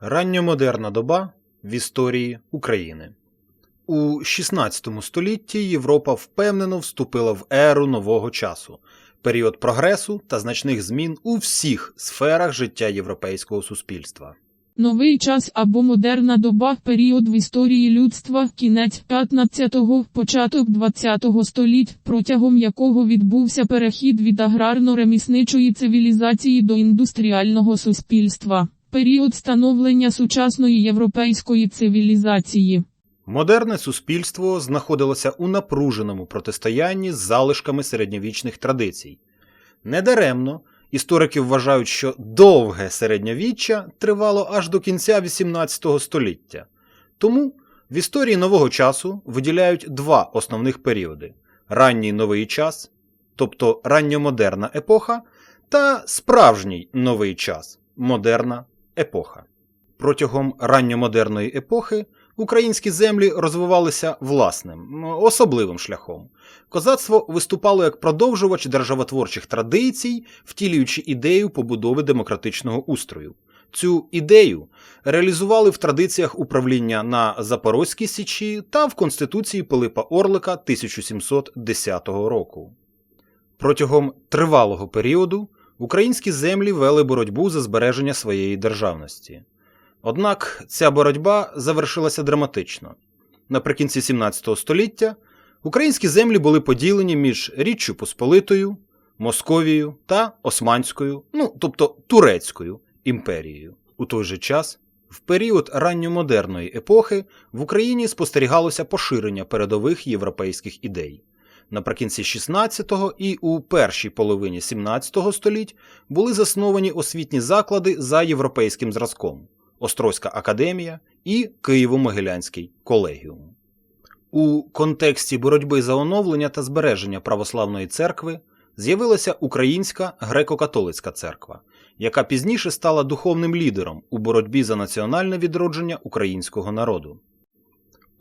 Ранньомодерна доба в історії України. У 16 столітті Європа впевнено вступила в еру нового часу, період прогресу та значних змін у всіх сферах життя європейського суспільства. Новий час або модерна доба період в історії людства, кінець 15-го, початок 20-го століть, протягом якого відбувся перехід від аграрно-ремісничої цивілізації до індустріального суспільства. Період становлення сучасної європейської цивілізації. Модерне суспільство знаходилося у напруженому протистоянні з залишками середньовічних традицій. Недаремно історики вважають, що довге середньовіччя тривало аж до кінця XVIII століття. Тому в історії нового часу виділяють два основних періоди: ранній новий час, тобто ранньомодерна епоха, та справжній новий час модерна епоха. Протягом ранньомодерної епохи українські землі розвивалися власним, особливим шляхом. Козацтво виступало як продовжувач державотворчих традицій, втілюючи ідею побудови демократичного устрою. Цю ідею реалізували в традиціях управління на Запорозькій Січі та в Конституції Пилипа Орлика 1710 року. Протягом тривалого періоду українські землі вели боротьбу за збереження своєї державності. Однак ця боротьба завершилася драматично. Наприкінці 17 століття українські землі були поділені між Річчю Посполитою, Московією та Османською, ну тобто Турецькою імперією. У той же час, в період ранньомодерної епохи, в Україні спостерігалося поширення передових європейських ідей. Наприкінці 16-го і у першій половині 17 століть були засновані освітні заклади за європейським зразком. Острозька академія і Києво-Могилянський колегіум. У контексті боротьби за оновлення та збереження православної церкви з'явилася Українська греко-католицька церква, яка пізніше стала духовним лідером у боротьбі за національне відродження українського народу.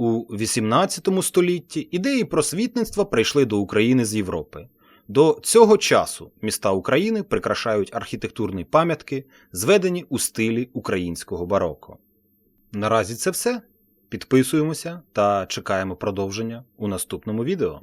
У XVIII столітті ідеї просвітництва прийшли до України з Європи. До цього часу міста України прикрашають архітектурні пам'ятки, зведені у стилі українського бароко. Наразі це все. Підписуємося та чекаємо продовження у наступному відео.